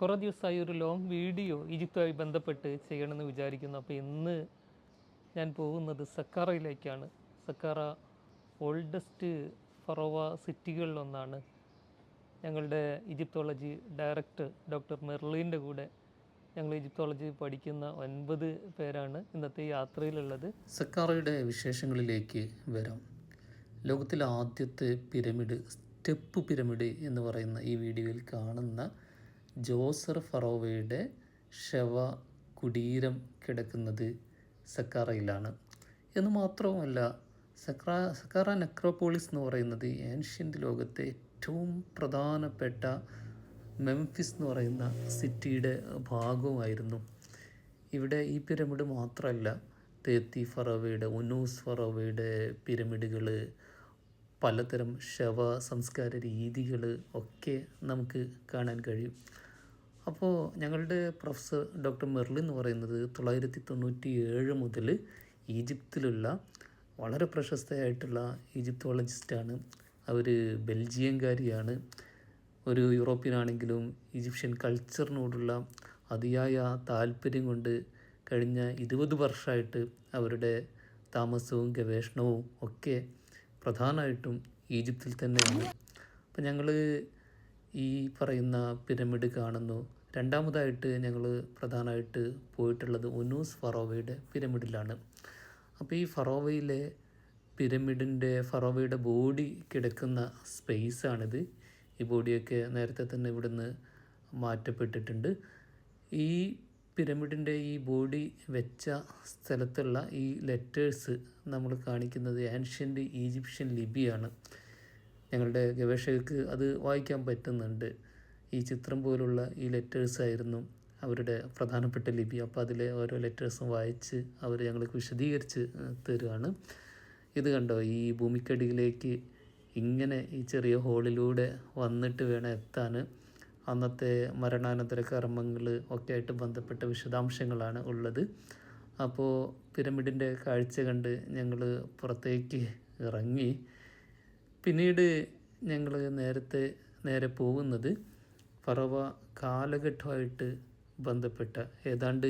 കുറേ ദിവസമായി ഒരു ലോങ് വീഡിയോ ഈജിപ്തുമായി ബന്ധപ്പെട്ട് ചെയ്യണമെന്ന് വിചാരിക്കുന്നു. അപ്പോൾ ഇന്ന് ഞാൻ പോകുന്നത് സക്കാറയിലേക്കാണ്. സക്കാറ ഓൾഡസ്റ്റ് ഫറോവ സിറ്റികളിലൊന്നാണ് ഞങ്ങളുടെ ഈജിപ്തോളജി ഡയറക്ടർ ഡോക്ടർ മെർലിന്റെ കൂടെ ഞങ്ങൾ ഈജിപ്തോളജി പഠിക്കുന്ന ഒൻപത് പേരാണ് ഇന്നത്തെ യാത്രയിലുള്ളത്. സക്കാറയുടെ വിശേഷങ്ങളിലേക്ക് വരാം. ലോകത്തിലെ ആദ്യത്തെ പിരമിഡ് സ്റ്റെപ്പ് പിരമിഡ് എന്ന് പറയുന്ന ഈ വീഡിയോയിൽ കാണുന്ന ജോസർ ഫറോവയുടെ ശവ കുടീരം കിടക്കുന്നത് സക്കാറയിലാണ്. എന്ന് മാത്രവുമല്ല സക്ര സക്കാറ നെക്രോപോളിസ് എന്ന് പറയുന്നത് ഏൻഷ്യന്റ് ലോകത്തെ ഏറ്റവും പ്രധാനപ്പെട്ട മെംഫിസ് എന്ന് പറയുന്ന സിറ്റിയുടെ ഭാഗമായിരുന്നു ഇവിടെ ഈ പിരമിഡ് മാത്രമല്ല തേത്തി ഫറോവയുടെ ഉനൂസ് ഫറോവയുടെ പിരമിഡുകൾ പലതരം ശവ സംസ്കാര രീതികൾ ഒക്കെ നമുക്ക് കാണാൻ കഴിയും. അപ്പോൾ ഞങ്ങളുടെ പ്രൊഫസർ ഡോക്ടർ മെർലിൻ എന്ന് പറയുന്നത് തൊള്ളായിരത്തി തൊണ്ണൂറ്റി ഏഴ് മുതൽ ഈജിപ്തിലുള്ള വളരെ പ്രശസ്തയായിട്ടുള്ള ഈജിപ്തോളജിസ്റ്റാണ്. അവർ ബെൽജിയംകാരിയാണ്. ഒരു യൂറോപ്യൻ ആണെങ്കിലും ഈജിപ്ഷ്യൻ കൾച്ചറിനോടുള്ള അതിയായ താല്പര്യം കൊണ്ട് കഴിഞ്ഞ ഇരുപത് വർഷമായിട്ട് അവരുടെ താമസവും ഗവേഷണവും ഒക്കെ പ്രധാനമായിട്ടും ഈജിപ്തിൽ തന്നെയാണ്. അപ്പം ഞങ്ങൾ ഈ പറയുന്ന പിരമിഡ് കാണുന്നു. രണ്ടാമതായിട്ട് ഞങ്ങൾ പ്രധാനമായിട്ട് പോയിട്ടുള്ളത് ഒനൂസ് ഫറോവയുടെ പിരമിഡിലാണ്. അപ്പോൾ ഈ ഫറോവയിലെ പിരമിഡിന്റെ ഫറോവയുടെ ബോഡി കിടക്കുന്ന സ്പേസാണിത്. ഈ ബോഡിയൊക്കെ നേരത്തെ തന്നെ ഇവിടുന്ന് മാറ്റപ്പെട്ടിട്ടുണ്ട്. ഈ പിരമിഡിന്റെ ഈ ബോഡി വെച്ച സ്ഥലത്തുള്ള ഈ ലെറ്റേഴ്സ് നമ്മൾ കാണിക്കുന്നത് ആൻഷ്യന്റ് ഈജിപ്ഷ്യൻ ലിപിയാണ്. ഞങ്ങളുടെ ഗവേഷകർക്ക് അത് വായിക്കാൻ പറ്റുന്നുണ്ട്. ഈ ചിത്രം പോലുള്ള ഈ ലെറ്റേഴ്സ് ആയിരുന്നു അവരുടെ പ്രധാനപ്പെട്ട ലിപി. അപ്പോൾ അതിലെ ഓരോ ലെറ്റേഴ്സും വായിച്ച് അവർ ഞങ്ങൾക്ക് വിശദീകരിച്ച് തരുവാണ്. ഇത് കണ്ടോ? ഈ ഭൂമിക്കടിയിലേക്ക് ഇങ്ങനെ ഈ ചെറിയ ഹോളിലൂടെ വന്നിട്ട് വേണം എത്താൻ. അന്നത്തെ മരണാനന്തര കർമ്മങ്ങൾ ഒക്കെ ആയിട്ട് ബന്ധപ്പെട്ട വിശദാംശങ്ങളാണ് ഉള്ളത്. അപ്പോൾ പിരമിഡിന്റെ കാഴ്ച കണ്ട് ഞങ്ങൾ പുറത്തേക്ക് ഇറങ്ങി. പിന്നീട് ഞങ്ങൾ നേരത്തെ നേരെ പോകുന്നത് ഫറവ കാലഘട്ടമായിട്ട് ബന്ധപ്പെട്ട ഏതാണ്ട്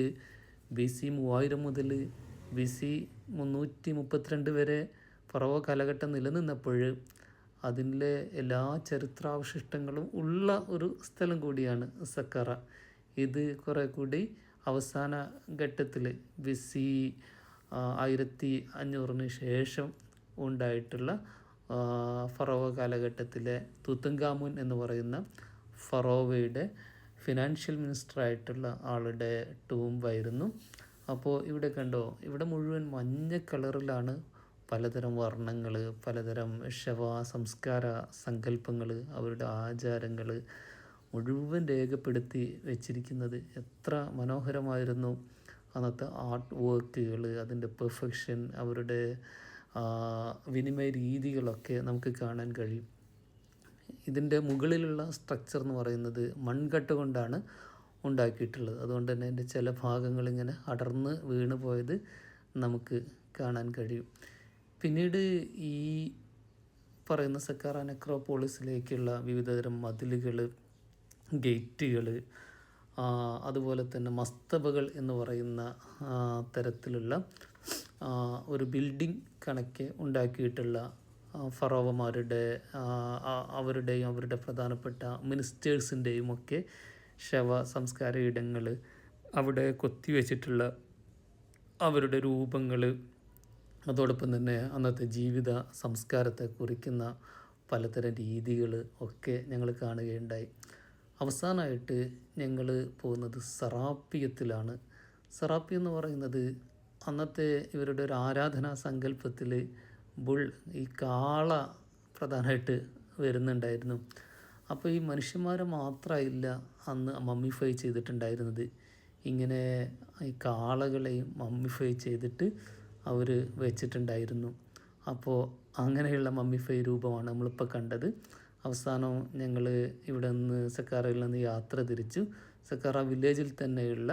ബി സി മൂവായിരം മുതൽ ബി സി മുന്നൂറ്റി മുപ്പത്തിരണ്ട് വരെ ഫറവ കാലഘട്ടം നിലനിന്നപ്പോൾ അതിലെ എല്ലാ ചരിത്രാവശിഷ്ടങ്ങളും ഉള്ള ഒരു സ്ഥലം കൂടിയാണ് സക്കറ. ഇത് കുറേ കൂടി അവസാന ഘട്ടത്തിൽ ബി സി ആയിരത്തി അഞ്ഞൂറിന് ശേഷം ഉണ്ടായിട്ടുള്ള ഫറവ കാലഘട്ടത്തിലെ തുത്തങ്കാമുൻ എന്ന് പറയുന്ന ഫറോവയുടെ ഫിനാൻഷ്യൽ മിനിസ്റ്റർ ആയിട്ടുള്ള ആളുടെ ടൂംബായിരുന്നു അപ്പോൾ ഇവിടെ കണ്ടോ ഇവിടെ മുഴുവൻ മഞ്ഞ കളറിലാണ് പലതരം വർണങ്ങൾ പലതരം ശവ സംസ്കാര സങ്കല്പങ്ങൾ അവരുടെ ആചാരങ്ങൾ മുഴുവൻ രേഖപ്പെടുത്തി വെച്ചിരിക്കുന്നത് എത്ര മനോഹരമായിരുന്നു. അന്നത്തെ ആർട്ട് വർക്കുകൾ അതിന്റെ പെർഫെക്ഷൻ അവരുടെ വിനിമയ രീതികളൊക്കെ നമുക്ക് കാണാൻ കഴിയും. ഇതിന്റെ മുകളിലുള്ള സ്ട്രക്ചർ എന്ന് പറയുന്നത് മൺകട്ട് കൊണ്ടാണ് ഉണ്ടാക്കിയിട്ടുള്ളത്. അതുകൊണ്ട് തന്നെ അതിന്റെ ചില ഭാഗങ്ങൾ ഇങ്ങനെ അടർന്ന് വീണ് പോയത് നമുക്ക് കാണാൻ കഴിയും. പിന്നീട് ഈ പറയുന്ന സക്കാറ നെക്രോപോളിസിലേക്കുള്ള വിവിധതരം മതിലുകൾ ഗേറ്റുകൾ അതുപോലെ തന്നെ മസ്തബകൾ എന്ന് പറയുന്ന തരത്തിലുള്ള ഒരു ബിൽഡിംഗ് കണക്കെ ഉണ്ടാക്കിയിട്ടുള്ള ഫറോവമാരുടെ അവരുടെയും അവരുടെ പ്രധാനപ്പെട്ട മിനിസ്റ്റേഴ്സിന്റെയും ഒക്കെ ശവ സംസ്കാര ഇടങ്ങൾ അവിടെ കൊത്തിവെച്ചിട്ടുള്ള അവരുടെ രൂപങ്ങൾ അതോടൊപ്പം തന്നെ അന്നത്തെ ജീവിത സംസ്കാരത്തെ കുറിക്കുന്ന പലതരം രീതികൾ ഒക്കെ ഞങ്ങൾ കാണുകയുണ്ടായി. അവസാനമായിട്ട് ഞങ്ങൾ പോകുന്നത് സറാപ്പിയത്തിലാണ്. സറാപ്പി എന്ന് പറയുന്നത് അന്നത്തെ ഇവരുടെ ഒരു ആരാധനാ സങ്കല്പത്തിൽ ബുൾ ഈ കാള പ്രധാനമായിട്ട് വരുന്നുണ്ടായിരുന്നു. അപ്പോൾ ഈ മനുഷ്യന്മാരെ മാത്രമായില്ല അന്ന് മമ്മിഫൈ ചെയ്തിട്ടുണ്ടായിരുന്നത്. ഇങ്ങനെ ഈ കാളകളെയും മമ്മിഫൈ ചെയ്തിട്ട് അവർ വെച്ചിട്ടുണ്ടായിരുന്നു. അപ്പോൾ അങ്ങനെയുള്ള മമ്മിഫൈ രൂപമാണ് നമ്മളിപ്പോൾ കണ്ടത്. അവസാനം ഞങ്ങൾ ഇവിടെ നിന്ന് സക്കാറയിൽ നിന്ന് യാത്ര തിരിച്ചു. സക്കാറ വില്ലേജിൽ തന്നെയുള്ള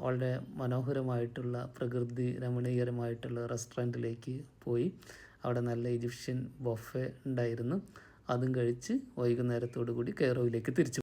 വളരെ മനോഹരമായിട്ടുള്ള പ്രകൃതി രമണീയരമായിട്ടുള്ള റെസ്റ്റോറന്റിലേക്ക് പോയി. അവിടെ നല്ല ഈജിപ്ഷ്യൻ ബൊഫെ ഉണ്ടായിരുന്നു. അതും കഴിച്ച് വൈകുന്നേരത്തോടു കൂടി കെയറോയിലേക്ക് തിരിച്ചു.